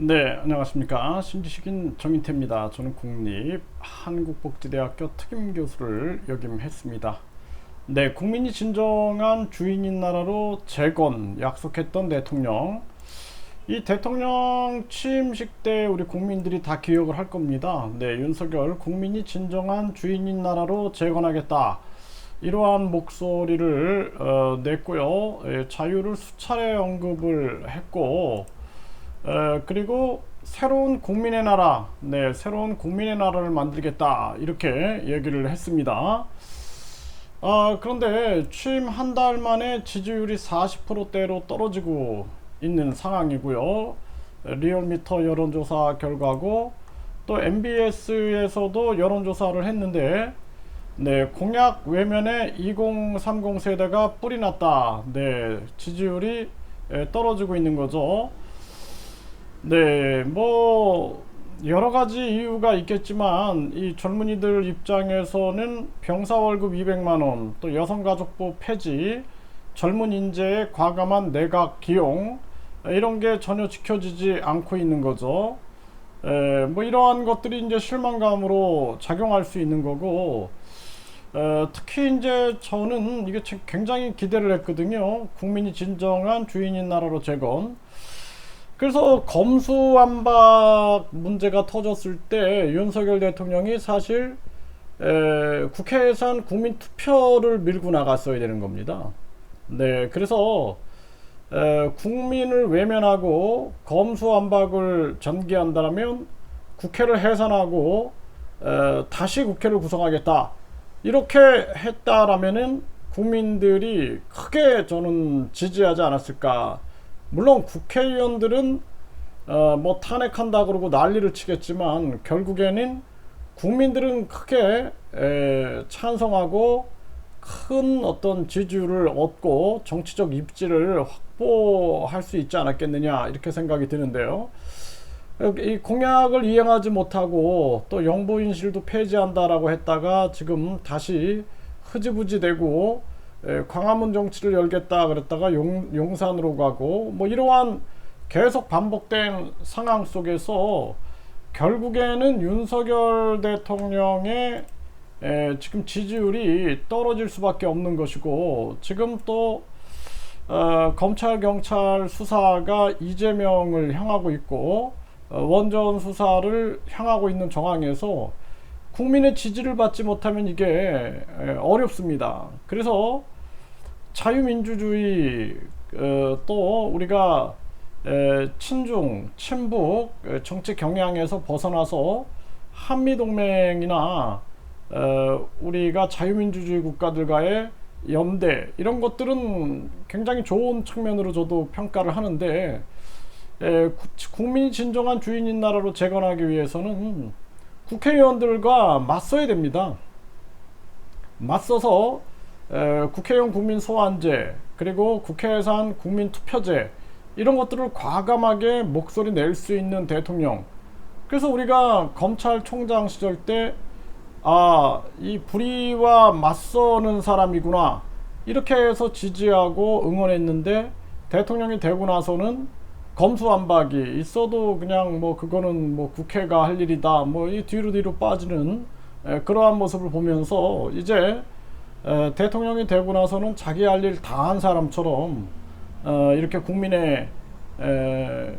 네, 안녕하십니까. 신지식인 정인태입니다. 저는 국립 한국복지대학교 특임 교수를 역임했습니다. 네, 국민이 진정한 주인인 나라로 재건 약속했던 대통령. 이 대통령 취임식 때 우리 국민들이 다 기억을 할 겁니다. 네, 윤석열 국민이 진정한 주인인 나라로 재건하겠다. 이러한 목소리를 어, 냈고요. 예, 자유를 수차례 언급을 했고, 에, 그리고 새로운 국민의 나라, 네, 새로운 국민의 나라를 만들겠다 이렇게 얘기를 했습니다. 아, 그런데 취임 한 달 만에 지지율이 40%대로 떨어지고 있는 상황이고요. 리얼미터 여론조사 결과고 또 MBS에서도 여론조사를 했는데 네, 공약 외면에 2030 세대가 뿌리 났다. 네, 지지율이 에, 떨어지고 있는 거죠. 네, 뭐 여러 가지 이유가 있겠지만 이 젊은이들 입장에서는 병사 월급 200만 원, 또 여성가족부 폐지, 젊은 인재의 과감한 내각 기용 이런 게 전혀 지켜지지 않고 있는 거죠. 에, 뭐 이러한 것들이 이제 실망감으로 작용할 수 있는 거고 에, 특히 이제 저는 이게 참 굉장히 기대를 했거든요. 국민이 진정한 주인인 나라로 재건. 그래서 검수완박 문제가 터졌을 때 윤석열 대통령이 사실 에, 국회 예산 국민 투표를 밀고 나갔어야 되는 겁니다. 네, 그래서 에, 국민을 외면하고 검수완박을 전개한다면 국회를 해산하고 에, 다시 국회를 구성하겠다 이렇게 했다라면은 국민들이 크게 저는 지지하지 않았을까. 물론 국회의원들은 어, 뭐 탄핵한다 그러고 난리를 치겠지만 결국에는 국민들은 크게 에, 찬성하고 큰 어떤 지지율을 얻고 정치적 입지를 확보할 수 있지 않았겠느냐 이렇게 생각이 드는데요. 이 공약을 이행하지 못하고 또 영부인실도 폐지한다라고 했다가 지금 다시 흐지부지 되고 에, 광화문 정치를 열겠다 그랬다가 용, 용산으로 가고 뭐 이러한 계속 반복된 상황 속에서 결국에는 윤석열 대통령의 에, 지금 지지율이 떨어질 수밖에 없는 것이고 지금 또 어, 검찰 경찰 수사가 이재명을 향하고 있고 어, 원전 수사를 향하고 있는 정황에서 국민의 지지를 받지 못하면 이게 에, 어렵습니다. 그래서 자유민주주의 어, 또 우리가 에, 친중, 친북 에, 정치 경향에서 벗어나서 한미동맹이나 어, 우리가 자유민주주의 국가들과의 연대 이런 것들은 굉장히 좋은 측면으로 저도 평가를 하는데 국민이 진정한 주인인 나라로 재건하기 위해서는 국회의원들과 맞서야 됩니다. 맞서서 에, 국회의원 국민 소환제 그리고 국회 예산 국민 투표제 이런 것들을 과감하게 목소리 낼 수 있는 대통령. 그래서 우리가 검찰총장 시절 때 아, 이 불의와 맞서는 사람이구나. 이렇게 해서 지지하고 응원했는데 대통령이 되고 나서는 검수완박이 있어도 그냥 뭐 그거는 뭐 국회가 할 일이다. 뭐 이 뒤로 뒤로 빠지는 에, 그러한 모습을 보면서 이제 에, 대통령이 되고 나서는 자기 할 일 다 한 사람처럼 어, 이렇게 국민의 에,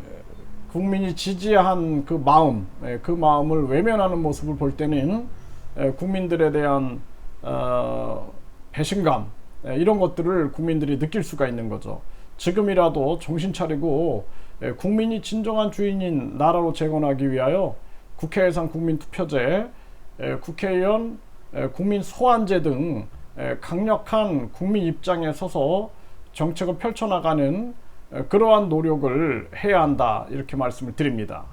국민이 지지한 그 마음, 에, 그 마음을 외면하는 모습을 볼 때는 에, 국민들에 대한 어, 배신감 에, 이런 것들을 국민들이 느낄 수가 있는 거죠. 지금이라도 정신 차리고 에, 국민이 진정한 주인인 나라로 재건하기 위하여 국회 예산 국민 투표제, 에, 국회의원 에, 국민 소환제 등 에, 강력한 국민 입장에 서서 정책을 펼쳐나가는 에, 그러한 노력을 해야 한다 이렇게 말씀을 드립니다.